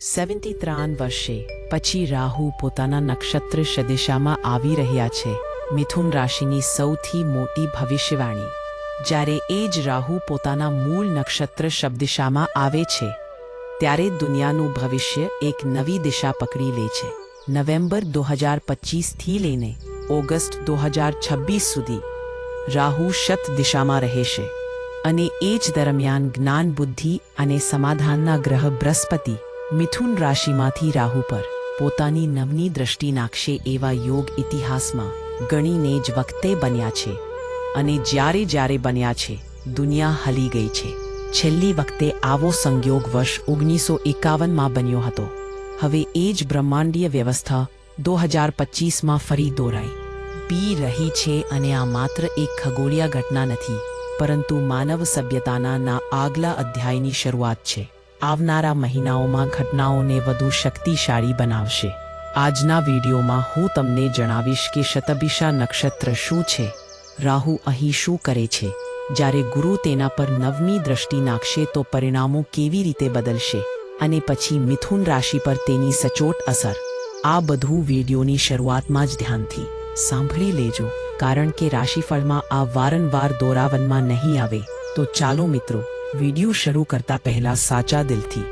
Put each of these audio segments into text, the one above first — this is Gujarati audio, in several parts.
સેવન્ટી ત્રાન વર્ષે પછી રાહુ પોતાના નક્ષત્ર સદિશામાં આવી રહ્યા છે. મિથુન રાશિની સૌથી મોટી ભવિષ્યવાણી. જ્યારે એ જ રાહુ પોતાના મૂળ નક્ષત્ર શબ્દિશામાં આવે છે, ત્યારે દુનિયાનું ભવિષ્ય એક નવી દિશા પકડી લે છે. નવેમ્બર દો હજાર પચીસથી લઈને ઓગસ્ટ દો હજાર છવ્વીસ સુધી રાહુ શત દિશામાં રહેશે. અને એ જ દરમિયાન જ્ઞાન બુદ્ધિ અને સમાધાનના ગ્રહ બૃહસ્પતિ મિથુન રાશિમાંથી રાહુ પર પોતાની નવની દ્રષ્ટિ નાખશે એવા યોગ ઇતિહાસમાં ગણીને જ વખતે બન્યા છે અને જ્યારે જ્યારે બન્યા છે, દુનિયા હલી ગઈ છે. છેલ્લી વખતે આવો સંયોગ વર્ષ ઓગણીસો એકાવનમાં બન્યો હતો. હવે એ જ બ્રહ્માંડીય વ્યવસ્થા દો હજાર પચીસમાં ફરી દોરાઈ. પી રહી છે અને આ માત્ર એક ખગોળીય ઘટના નથી, પરંતુ માનવ સભ્યતાના આગલા અધ્યાયની શરૂઆત છે. આવનારા મહિનાઓમાં ઘટનાઓને વધુ શક્તિશાળી બનાવશે. આજના વિડીયોમાં હું તમને જણાવીશ કે શતભિષા નક્ષત્ર શું છે. રાહુ અહીં શું કરે છે. જ્યારે ગુરુ તેના પર નવમી દ્રષ્ટિ નાખશે તો પરિણામો કેવી રીતે બદલશે. અને પછી મિથુન રાશિ પર તેની સચોટ અસર. આ બધું વિડીયોની શરૂઆતમાં જ ધ્યાનથી સાંભળી લેજો. કારણ કે રાશિફળમાં આ વારંવાર દોરાવનમાં નહીં આવે. તો ચાલો મિત્રો વીડિયો શરૂ કરતા પહેલા સાચા દિલથી.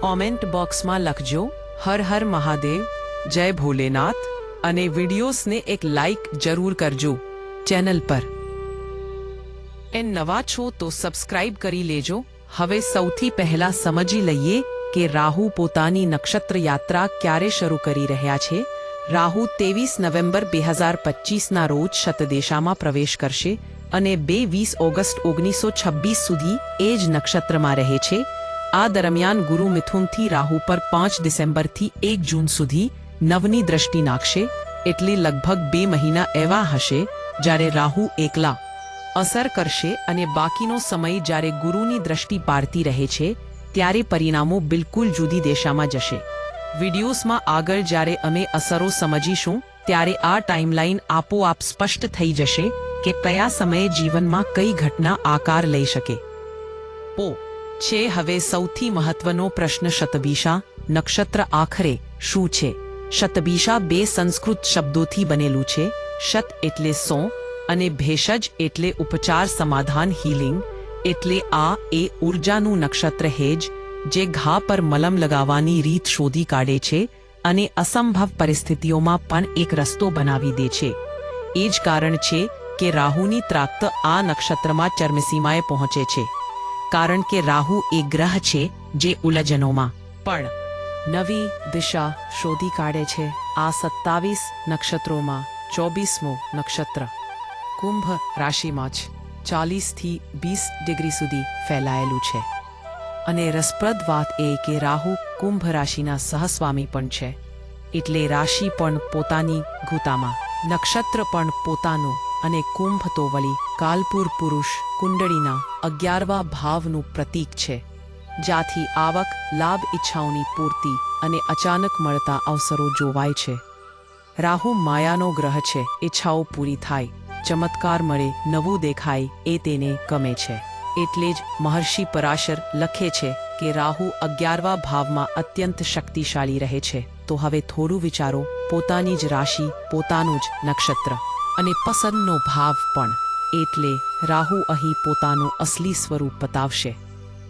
કોમેન્ટ બોક્સમાં લખજો, હર હર મહાદેવ, જય ભોલેનાથ અને વિડીયોસને એક લાઈક જરૂર કરજો ચેનલ પર. એ નવા છો તો સબસ્ક્રાઇબ કરી લેજો. હવે સૌથી પહેલા સમજી લઈએ કે રાહુ પોતાની નક્ષત્ર યાત્રા ક્યારે શરૂ કરી રહ્યા છે. રાહુ ત્રેવીસ નવેમ્બર બે હજાર પચીસના રોજ શતદેશામાં પ્રવેશ કરશે. અને બે વીસ ઓગસ્ટ ઓગણીસો છવ્વીસ સુધી એ જ નક્ષત્રમાં રહે છે. આ દરમિયાન ગુરુ મિથુનથી રાહુ પર પાંચ ડિસેમ્બરથી એક જૂન સુધી નવની દ્રષ્ટિ નાખશે, એટલે લગભગ બે મહિના એવા હશે જ્યારે રાહુ એકલા અસર કરશે અને બાકીનો સમય જ્યારે ગુરુની દ્રષ્ટિ પાડતી રહે છે, ત્યારે પરિણામો બિલકુલ જુદી દિશામાં જશે. વિડીયોઝમાં આગળ જ્યારે અમે અસરો સમજીશું, ત્યારે આ ટાઈમલાઈન આપોઆપ સ્પષ્ટ થઈ જશે. કે કયા સમયે જીવનમાં કઈ ઘટના આકાર લઈ શકે? પો. છે હવે સૌથી મહત્વનો પ્રશ્ન શતબીશા નક્ષત્ર આખરે શું છે? શતબીશા બે સંસ્કૃત શબ્દોથી બનેલું છે. શત એટલે સો અને ભેષજ એટલે ઉપચાર સમાધાન હીલિંગ એટલે આ એ ઉર્જાનું નક્ષત્ર હેજ જે ઘા પર મલમ લગાવવાની રીત શોધી કાઢે છે અને અસંભવ પરિસ્થિતિઓમાં પણ એક રસ્તો બનાવી દે છે. એ જ કારણ છે કે રાહુની ત્રાક્ત આ નક્ષત્રમાં ચર્મસીમાએ પહોંચે છે. કારણ કે રાહુ એ ગ્રહ છે જે ઉલજનોમાં. પણ નવી દિશા શોધી કાઢે છે આ સત્તાવીસ નક્ષત્રોમાં ચોવીસમો નક્ષત્ર. કુંભ રાશિમાં જ ચાલીસથી વીસ ડિગ્રી સુધી ફેલાયેલું છે. અને રસપ્રદ વાત એ કે રાહુ કુંભ રાશિના સહસ્વામી પણ છે. એટલે રાશિ પણ પોતાની ગુતામાં, નક્ષત્ર પણ પોતાનું અને કુંભ કાલપુર પુરુષ કુંડળીના અગિયારવા ભાવનું પ્રતીક છે, જ્યાંથી આવક, લાભ ઈચ્છાઓની પૂર્તિ અને અચાનક મળતા અવસરો જોવાય છે. રાહુ માયાનો ગ્રહ છે, ઈચ્છાઓ પૂરી થાય, ચમત્કાર મળે, નવું દેખાય, એ તેને ગમે છે. એટલે જ મહર્ષિ પરાશર લખે છે કે રાહુ અગિયારવા ભાવમાં અત્યંત શક્તિશાળી રહે છે. તો હવે થોડું વિચારો, પોતાની જ રાશિ, પોતાનું જ નક્ષત્ર. અને પસંદનો ભાવ પણ, એટલે રાહુ અહીં પોતાનું અસલી સ્વરૂપ બતાવશે.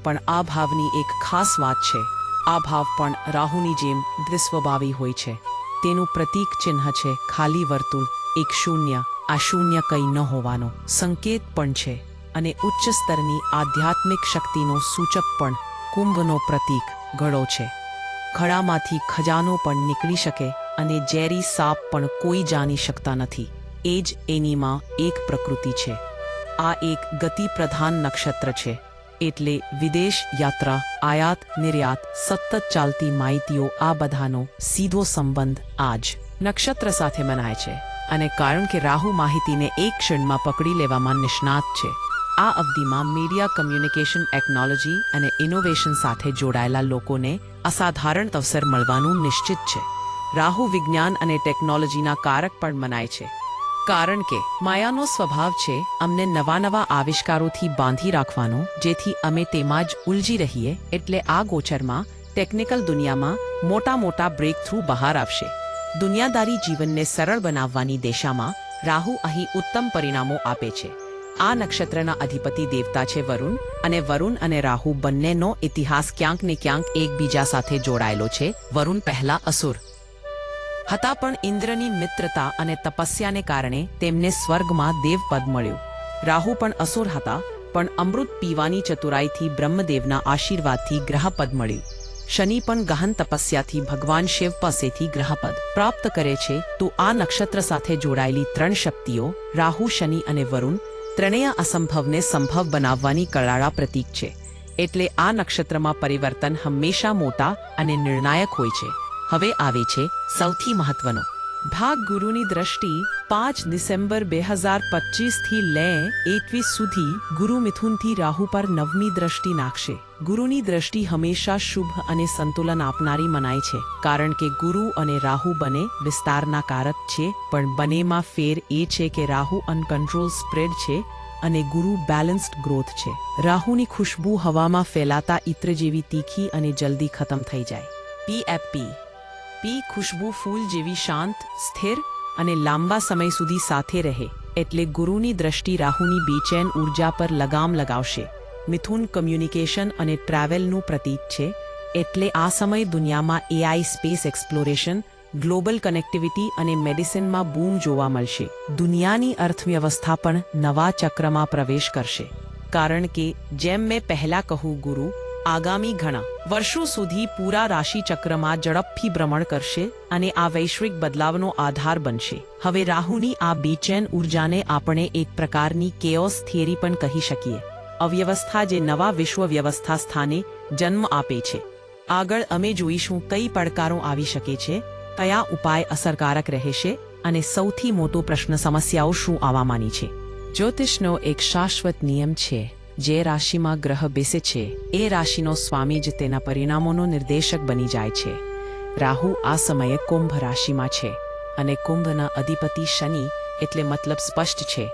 પણ આ ભાવની એક ખાસ વાત છે. આ ભાવ પણ રાહુની જેમ દ્વિસ્વભાવી હોય છે. તેનું પ્રતીક ચિહ્ન છે ખાલી વર્તુળ, એક શૂન્ય, આ શૂન્ય કંઈ ન હોવાનો સંકેત પણ છે. અને ઉચ્ચ સ્તરની આધ્યાત્મિક શક્તિનો સૂચક પણ કુંભનો પ્રતીક ઘડો છે. ખડામાંથી ખજાનો પણ નીકળી શકે અને ઝેરી સાપ પણ કોઈ જાણી શકતા નથી. એ જ એનીમાં એક પ્રકૃતિ છે. આ એક ગતિ પ્રધાન નક્ષત્ર છે. એટલે વિદેશ યાત્રા, આયાત, નિર્યાત, સતત ચાલતી માહિતીઓ, આ બધાનો સીધો સંબંધ આજ નક્ષત્ર સાથે મનાય છે. અને કારણ કે રાહુ માહિતીને એક ક્ષણમાં પકડી લેવામાં નિષ્ણાત છે, આ અવધિમાં મીડિયા કમ્યુનિકેશન ટેકનોલોજી અને ઇનોવેશન સાથે જોડાયેલા લોકોને અસાધારણ અવસર મળવાનું નિશ્ચિત છે. રાહુ વિજ્ઞાન અને ટેકનોલોજીના કારક પણ મનાય છે. કારણ કે, માયાનો સ્વભાવ છે, અમને નવા નવા આવિષ્કારોથી બાંધી રાખવાનો, જેથી અમે તેમાં જ ઉલજી રહીએ, એટલે આ ગોચરમાં, ટેકનિકલ દુનિયામાં, મોટા મોટા બ્રેક થ્રુ બહાર આવશે. દુનિયાદારી જીવનને સરળ બનાવવાની દિશામાં, રાહુ અહીં ઉત્તમ પરિણામો આપે છે. આ નક્ષત્રના અધિપતિ દેવતા છે વરુણ, અને વરુણ અને રાહુ બંનેનો ઇતિહાસ ક્યાંક ને ક્યાંક એકબીજા સાથે જોડાયેલો છે. વરુણ પહેલા અસુર. હતા પણ ઇન્દ્રની મિત્રતા અને તપસ્યાને કારણે તેમને સ્વર્ગમાં દેવપદ મળ્યું. રાહુ પણ અસુર હતા, પણ અમૃત પીવાની ચતુરાઈથી બ્રહ્મદેવના આશીર્વાદથી ગ્રહપદ મળ્યું. શનિ પણ ગહન તપસ્યાથી ભગવાન શિવ પાસેથી ગ્રહપદ પ્રાપ્ત કરે છે તો આ નક્ષત્ર સાથે જોડાયેલી ત્રણ શક્તિઓ, રાહુ, શનિ અને વરુણ, ત્રણેય અસંભવને સંભવ બનાવવાની કળાળા પ્રતીક છે. એટલે આ નક્ષત્રમાં પરિવર્તન હંમેશા મોટા અને નિર્ણાયક હોય છે. હવે આવે છે સૌથી મહત્વનો. ભાગ ગુરુની દ્રષ્ટિ પાંચ ડિસેમ્બર બે હજાર પચીસથી લે એકવીસ સુધી ગુરુ મિથુનથી રાહુ પર નવમી દ્રષ્ટિ નાખશે. ગુરુની દ્રષ્ટિ હંમેશા શુભ અને સંતુલન આપનારી મનાય છે, કારણ કે ગુરુ અને રાહુ બને વિસ્તારના કારક છે, પણ બંનેમાં ફેર એ છે કે રાહુ અનકન્ટ્રોલ સ્પ્રેડ છે અને ગુરુ બેલેન્સ્ડ ગ્રોથ છે. રાહુની ખુશ્બુ હવામાં ફેલાતા ઇત્ર જેવી તીખી અને જલ્દી ખતમ થઈ જાય. પીએફપી પી ખુશ્બુ, ફૂલ જેવી શાંત, સ્થિર અને લાંબા સમય સુધી સાથે રહે એટલે ગુરુની દ્રષ્ટિ રાહુની બેચેન ઊર્જા પર લગામ લગાવશે. મિથુન કમ્યુનિકેશન અને ટ્રાવેલનું પ્રતીક છે એટલે આ સમય દુનિયામાં AI space exploration, global connectivity અને મેડિસિનમાં બૂમ જોવા મળશે. દુનિયાની અર્થવ્યવસ્થા પણ નવા ચક્રમાં પ્રવેશ કરશે. કારણ કે જેમ મેં પહેલાં કહું ગુરુ આગામી ઘણા વર્ષો સુધી પૂરા રાશિચક્રમાં ઝડપથી ભ્રમણ કરશે અને આ વૈશ્વિક બદલાવનો આધાર બનશે. હવે રાહુની આ બેચેન ઉર્જાને આપણે એક પ્રકારની કેઓસ થિયરી પણ કહી શકીએ. અવ્યવસ્થા જે નવા વિશ્વ વ્યવસ્થા સ્થાને જન્મ આપે છે. આગળ અમે જોઈશું કઈ પડકારો આવી શકે છે, કયા ઉપાય અસરકારક રહેશે અને સૌથી મોટો પ્રશ્ન સમસ્યાઓ શું આવવાની છે. જ્યોતિષનો એક શાશ્વત નિયમ છે. જે રાશિમાં ગ્રહ બેસે છે, એ રાશિનો સ્વામી જ તેના પરિણામોનો નિર્દેશક બની જાય છે. રાહુ આ સમયે કુંભ રાશિમાં છે અને કુંભના અધિપતિ શનિ એટલે મતલબ સ્પષ્ટ છે.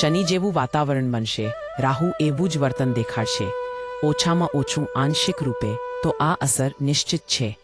શનિ જેવું વાતાવરણ બનશે, રાહુ એવું જ વર્તન દેખાડશે. ઓછામાં ઓછું આંશિક રૂપે તો આ અસર નિશ્ચિત છે.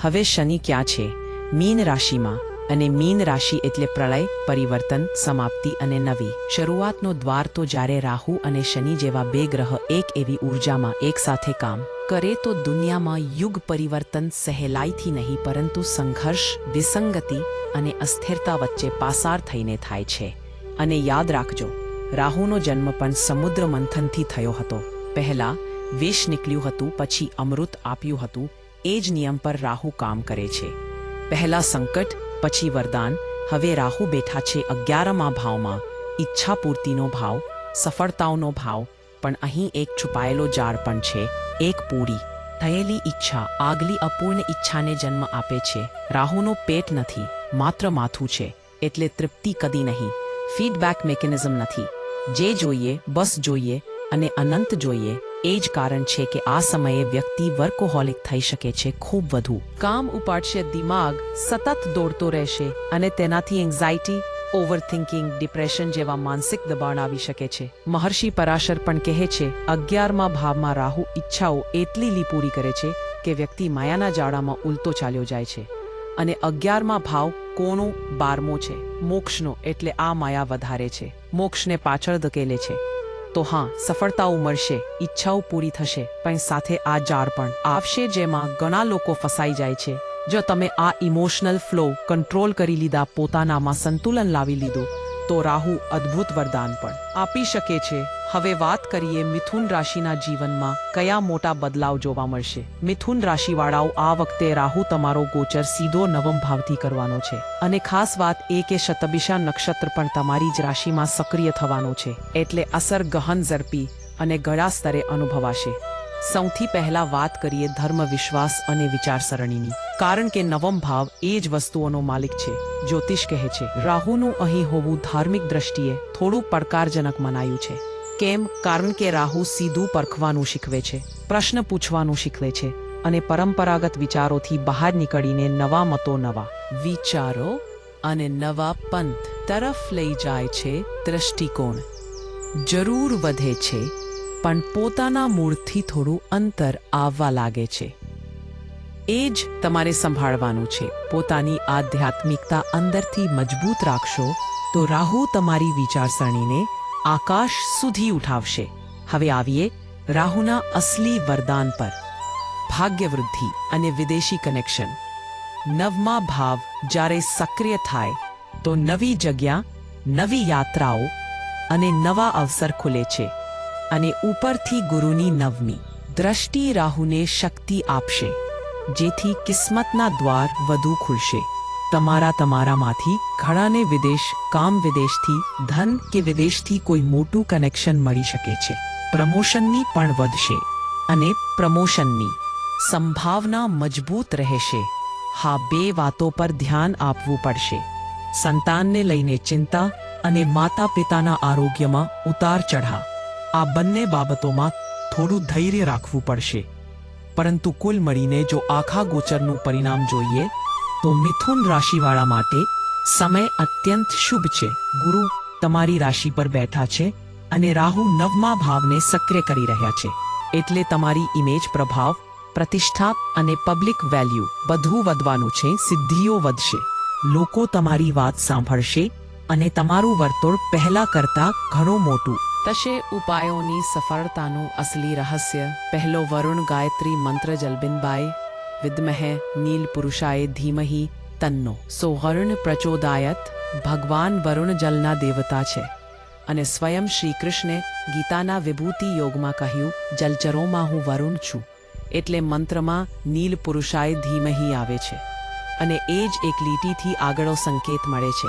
હવે શનિ ક્યાં છે? મીન રાશિમાં. અને મીન રાશિ એટલે પ્રલય, પરિવર્તન, સમાપ્તિ અને નવી. શરૂઆતનો દ્વાર તો જ્યારે રાહુ અને શનિ જેવા બે ગ્રહ એક એવી ઉર્જામાં એકસાથે કામ કરે તો દુનિયામાં યુગ પરિવર્તન સહેલાઈથી નહીં, પરંતુ સંઘર્ષ, વિસંગતિ અને અસ્થિરતા વચ્ચે પાસાર થઈને થાય છે. અને યાદ રાખજો, રાહુનો જન્મ પણ સમુદ્ર મંથનથી થયો હતો. પહેલા વિષ નીકળ્યું હતું, પછી અમૃત આપ્યું હતું, એ જ નિયમ પર રાહુ કામ કરે છે. પહેલા સંકટ પછી વરદાન, હવે રાહુ બેઠા છે અગિયારમા ભાવમાં. ઈચ્છા પૂર્તિનો ભાવ, સફળતાઓનો ભાવ, પણ અહીં એક છુપાયેલો જાળ પણ છે, એક પૂરી. થયેલી ઈચ્છા, આગલી અપૂર્ણ ઈચ્છાને જન્મ આપે છે. રાહુનો પેટ નથી, માત્ર માથું છે, એટલે તૃપ્તિ કદી નહીં. ફીડબેક મેકેનિઝમ નથી. જે જોઈએ, બસ જોઈએ, અને અનંત જોઈએ. એ જ કારણ છે કે આ સમયે વ્યક્તિ વર્કોહોલિક થઈ શકે છે ખૂબ વધુ. કામ ઉપાડશે, દિમાગ સતત દોડતો રહેશે અને તેનાથી એન્ઝાઇટી ઓવરથિંકિંગ ડિપ્રેશન જેવા માનસિક દબાણ આવી શકે છે. મહર્ષિ પરાશર પણ કહે છે, અગિયારમા ભાવમાં રાહુ ઈચ્છાઓ એટલી લી પૂરી કરે છે કે વ્યક્તિ માયાના જાળામાં ઉલટો ચાલ્યો જાય છે. અને અગિયારમા ભાવ કોનો બારમો છે. મોક્ષનો એટલે આ માયા વધારે છે. મોક્ષને પાછળ ધકેલે છે. તો હા, સફળતાઓ મળશે, ઈચ્છાઓ પૂરી થશે, પણ સાથે આ જાળ પણ આવશે જેમાં ઘણા લોકો ફસાઈ જાય છે. જો તમે આ ઇમોશનલ ફ્લો કંટ્રોલ કરી લીધા, પોતાનામાં સંતુલન લાવી લીધું. તો રાહુ અદ્ભુત વરદાન પણ. આપી શકે છે. હવે વાત કરીએ મિથુન રાશિના જીવનમાં કયા મોટા બદલાવ જોવા મળશે? મિથુન રાશિવાળાઓ આ વખતે રાહુ તમારો ગોચર સીધો નવમ ભાવથી કરવાનો છે. અને ખાસ વાત એ કે શતબિશા નક્ષત્ર પણ તમારી જ રાશિમાં સક્રિય થવાનો છે. એટલે અસર ગહન ઝડપી અને ગળા સ્તરે અનુભવાશે. સૌથી પહેલા વાત કરીએ ધર્મ, વિશ્વાસ અને વિચારસરણીની. કારણ કે નવમ ભાવ એ જ વસ્તુઓનો માલિક છે, જ્યોતિષ કહે છે, રાહુનું અહીં હોવું ધાર્મિક દ્રષ્ટિએ થોડું પડકારજનક મનાયું છે. કેમ? કારણ કે રાહુ સીધું પરખવાનું શીખવે છે, પ્રશ્ન પૂછવાનું શીખવે છે અને પરંપરાગત વિચારોથી બહાર નીકળીને નવા મતો નવા વિચારો અને નવા પંથ તરફ લઈ જાય છે દ્રષ્ટિકોણ. જરૂર વધે છે પણ પોતાના મૂળથી થોડું અંતર આવવા લાગે છે. એ જ તમારે સંભાળવાનું છે. પોતાની આધ્યાત્મિકતા અંદરથી મજબૂત રાખશો, તો રાહુ તમારી વિચારસરણીને આકાશ સુધી ઉઠાવશે. હવે આવીએ રાહુના અસલી વરદાન પર. ભાગ્યવૃદ્ધિ અને વિદેશી કનેક્શન. નવમા ભાવ જ્યારે સક્રિય થાય, તો નવી જગ્યા, નવી યાત્રાઓ અને નવા અવસર ખુલે છે. અને ઉપરથી ગુરુની નવમી. દ્રષ્ટિ રાહુને શક્તિ આપશે, જેથી કિસ્મતના દ્વાર વધુ ખુલશે. તમારા તમારામાંથી ઘણાને વિદેશ, કામ વિદેશથી, ધન કે વિદેશથી કોઈ મોટું કનેક્શન મળી શકે છે. પ્રમોશનની પણ વધશે અને પ્રમોશનની સંભાવના મજબૂત રહેશે. હા, બે વાતો પર ધ્યાન આપવું પડશે. સંતાનને લઈને ચિંતા અને માતા પિતાના આરોગ્યમાં ઉતાર ચઢા આ બંને બાબતોમાં થોડું ધૈર્ય રાખવું પડશે. પરંતુ કુલ મળીને જો આખા ગોચરનું પરિણામ જોઈએ, તો મિથુન રાશિવાળા માટે સમય અત્યંત શુભ છે. ગુરુ તમારી રાશિ પર બેઠા છે અને રાહુ નવમા ભાવને સક્રિય કરી રહ્યા છે. એટલે તમારી ઇમેજ પ્રભાવ, પ્રતિષ્ઠા અને પબ્લિક વેલ્યુ બધું વધવાનું છે, સિદ્ધિઓ વધશે. લોકો તમારી વાત સાંભળશે અને તમારું વર્તુળ પહેલા કરતા ઘણું મોટું તશે ઉપાયોની સફળતાનું અસલી રહસ્ય. પહેલો વરુણ ગાયત્રી મંત્ર જલબિનબાઈ, વિદ્મહે નીલ પુરુષાય ધીમહી, તન્નો. સો વરુણ પ્રચોદાયત, ભગવાન વરુણ જલના દેવતા છે. અને સ્વયં શ્રી કૃષ્ણે ગીતાના વિભૂતિ યોગમાં કહ્યું, જલચરોમાં હું વરુણ છું. એટલે મંત્રમાં નીલ પુરુષાય ધીમહી આવે છે. અને એ જ એક લીટીથી આગળો સંકેત મળે છે.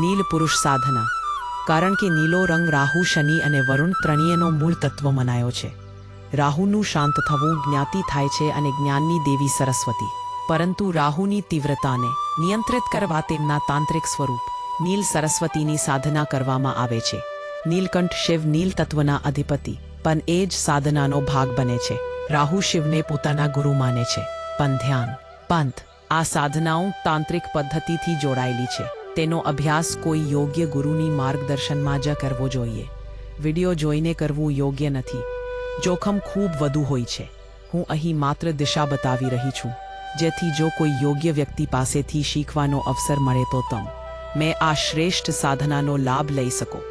નીલ પુરુષ સાધના. કારણ કે નીલો રંગ રાહુ, શનિ અને વરુણ ત્રણેયનો મૂળ તત્વ મનાયો છે. રાહુનું શાંત થવું જ્ઞાતિ થાય છે અને જ્ઞાનની દેવી સરસ્વતી. પરંતુ રાહુની તીવ્રતાને નિયંત્રિત કરવા તેમના તાંત્રિક સ્વરૂપ નીલ સરસ્વતીની સાધના કરવામાં આવે છે. નીલકંઠ શિવ નીલ તત્વના અધિપતિ, પણ એ જ સાધનાનો ભાગ બને છે. રાહુ શિવને પોતાના ગુરુ માને છે. પણ ધ્યાન, પંથ, આ સાધનાઓ તાંત્રિક પદ્ધતિથી જોડાયેલી છે. તેનો અભ્યાસ કોઈ યોગ્ય ગુરુની માર્ગદર્શનમાં જ કરવો જોઈએ. વિડિયો જોઈને કરવું યોગ્ય નથી. જોખમ ખૂબ વધુ હોય છે. હું અહીં માત્ર દિશા બતાવી રહી છું. જેથી જો કોઈ યોગ્ય વ્યક્તિ પાસેથી શીખવાનો અવસર મળે તો તમ. મેં આ શ્રેષ્ઠ સાધનાનો લાભ લઈ શકો.